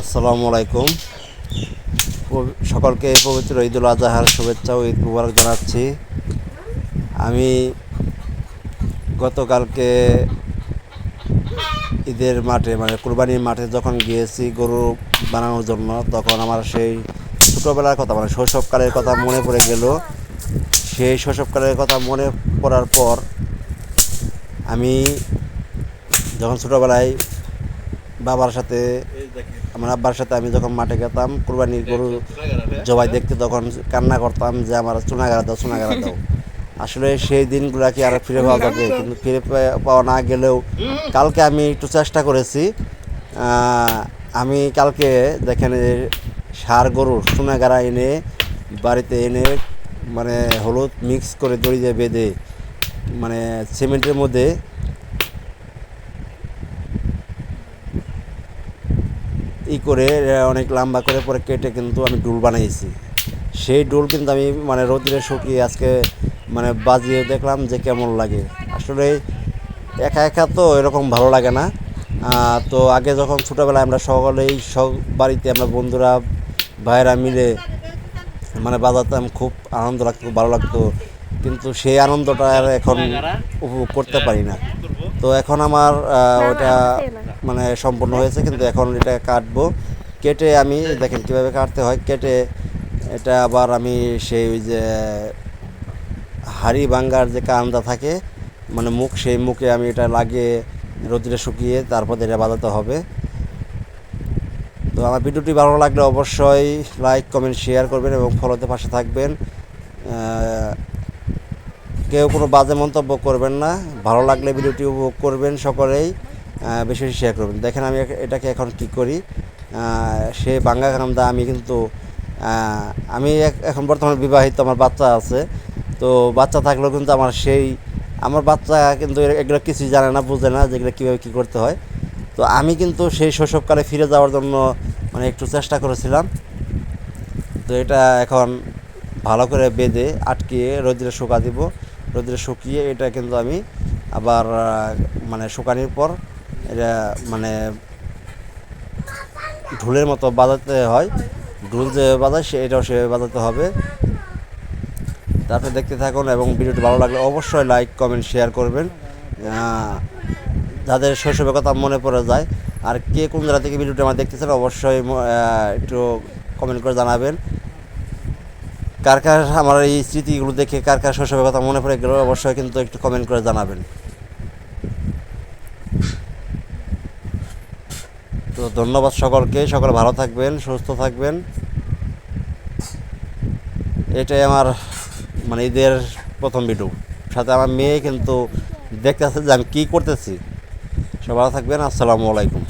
আসসালামু আলাইকুম। সকলকে পবিত্র ঈদুল আজহার শুভেচ্ছা ও ঈদ মুবারক জানাচ্ছি। আমি গতকালকে ঈদের মাঠে মানে কুরবানির মাঠে যখন গিয়েছি গরু বানানোর জন্য, তখন আমার সেই ছোটোবেলার কথা মানে শৈশবকালের কথা মনে পড়ে গেল। সেই শৈশবকালের কথা মনে পড়ার পর আমি যখন ছোটোবেলায় বাবার সাথে আমার আব্বার সাথে আমি যখন মাঠে গেতাম, কুরবানির গরু জবাই দেখতে তখন কান্না করতাম যে, আমার চুনাগাড়া দাও চুনাগাড়া দাও। আসলে সেই দিনগুলা কি আর ফিরে পাওয়া যাবে? কিন্তু ফিরে পাওয়া না গেলেও কালকে আমি একটু চেষ্টা করেছি। আমি কালকে দেখেন সার গরুর চুনাগাড়া এনে বাড়িতে এনে মানে হলুদ মিক্স করে দড়ি দিয়ে বেঁধে মানে সিমেন্টের মধ্যে ই করে অনেক লম্বা করে পরে কেটে কিন্তু আমি ডুল বানিয়েছি সেই ডুল কিন্তু আমি মানে রোদ্রে শুকিয়ে আজকে মানে বাজিয়ে দেখলাম যে কেমন লাগে। আসলে একা একা তো এরকম ভালো লাগে না। তো আগে যখন ছোটোবেলায় আমরা সকলেই, সব বাড়িতে আমরা বন্ধুরা, ভাইয়েরা মিলে মানে বাজাতাম, খুব আনন্দ লাগতো, ভালো লাগতো। কিন্তু সেই আনন্দটা আর এখন উপভোগ করতে পারি না। তো এখন আমার ওটা মানে সম্পূর্ণ হয়েছে কিন্তু এখন এটা কাটবো। কেটে আমি দেখেন কীভাবে কাটতে হয়। কেটে এটা আবার আমি সেই ওই যে হাড়ি ভাঙ্গার যে কান্দা থাকে মানে মুখ সেই মুখে আমি এটা লাগিয়ে রোদ্রে শুকিয়ে তারপর এটা বাজাতে হবে। তো আমার ভিডিওটি ভালো লাগলে অবশ্যই লাইক কমেন্ট শেয়ার করবেন এবং ফলোতে পাশে থাকবেন। কেউ কোনো বাজে মন্তব্য করবেন না। ভালো লাগলে ভিডিওটি উপভোগ করবেন সকলেই। বেশি বেশি শেয়ার করবেন। দেখেন আমি এটাকে এখন কি করি? সে বাঙ্গা কান্দা আমি কিন্তু আমি এখন বর্তমানে বিবাহিত, আমার বাচ্চা আছে। তো বাচ্চা থাকলেও কিন্তু আমার সেই, আমার বাচ্চা কিন্তু এগুলো কিছুই জানে না, বুঝে না যেগুলো কীভাবে কী করতে হয়। তো আমি কিন্তু সেই শৈশবকালে ফিরে যাওয়ার জন্য মানে একটু চেষ্টা করেছিলাম। তো এটা এখন ভালো করে বেঁধে, আটকিয়ে রোদ্রে শুকা দিব। রোদ্রে শুকিয়ে এটা কিন্তু আমি আবার মানে শুকানির পর এটা মানে ঢোলের মতো বাজাতে হয়। ঢোল যে বাজায় সে এটাও সে বাজাতে হবে। তারপরে দেখতে থাকুন এবং ভিডিওটি ভালো লাগলে অবশ্যই লাইক, কমেন্ট, শেয়ার করবেন। যাদের শৈশবের কথা মনে পড়ে যায়, আর কে কোন জায়গা থেকে ভিডিওটি আমার দেখতেছেন অবশ্যই একটু কমেন্ট করে জানাবেন। কার কার আমার এই স্মৃতিগুলো দেখে কার কার শৈশবের কথা মনে পড়ে গেল, অবশ্যই কিন্তু একটু কমেন্ট করে জানাবেন। তো ধন্যবাদ সকলকে, সকলে ভালো থাকবেন, সুস্থ থাকবেন। এটাই আমার মানে ঈদের প্রথম ভিডিও সাথে আমার মেয়ে কিন্তু দেখতেছে যে আমি কী করতেছি। সব ভালো থাকবেন, আসসালামু আলাইকুম।